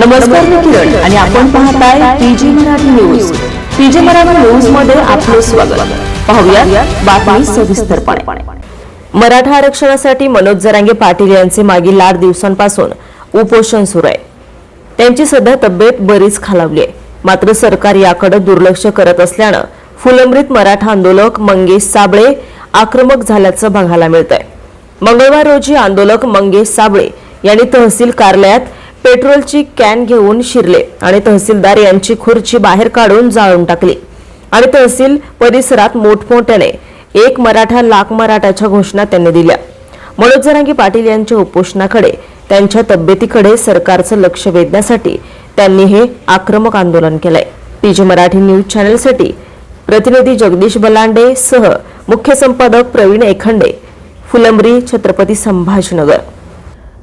नमस्कार मी किरण आणि आपण पाहताय PG Marathi news. PG Marathi न्यूजमध्ये आपले स्वागत. पाहूया बातमी सविस्तरपणे. मराठा आरक्षणासाठी मनोज जरांगे पाटील यांचे मागील आठ दिवसांपासून उपोषण सुरू आहे. त्यांची सध्या तब्येत बरीच खालावली आहे. मात्र सरकार याकडे दुर्लक्ष करत असल्यानं फुलंब्रीत मराठा आंदोलक मंगेश साबळे आक्रमक झाल्याचं बघायला मिळत आहे मंगळवार रोजी आंदोलक मंगेश साबळे यांनी तहसील कार्यालयात पेट्रोलची कॅन घेऊन शिरले आणि तहसीलदार यांची खुर्ची बाहेर काढून जाळून टाकली. आणि तहसील परिसरात मोठमोठ्याने एक मराठा लाख मराठाच्या घोषणा त्यांनी दिल्या. मनोज जरांगी पाटील यांच्या उपोषणाकडे त्यांच्या तब्येतीकडे सरकारचं लक्ष वेधण्यासाठी त्यांनी हे आक्रमक आंदोलन केलंय. पीजी मराठी न्यूज चॅनलसाठी प्रतिनिधी जगदीश बलांडे सह मुख्य संपादक प्रवीण एखंडे फुलंबरी छत्रपती संभाजीनगर.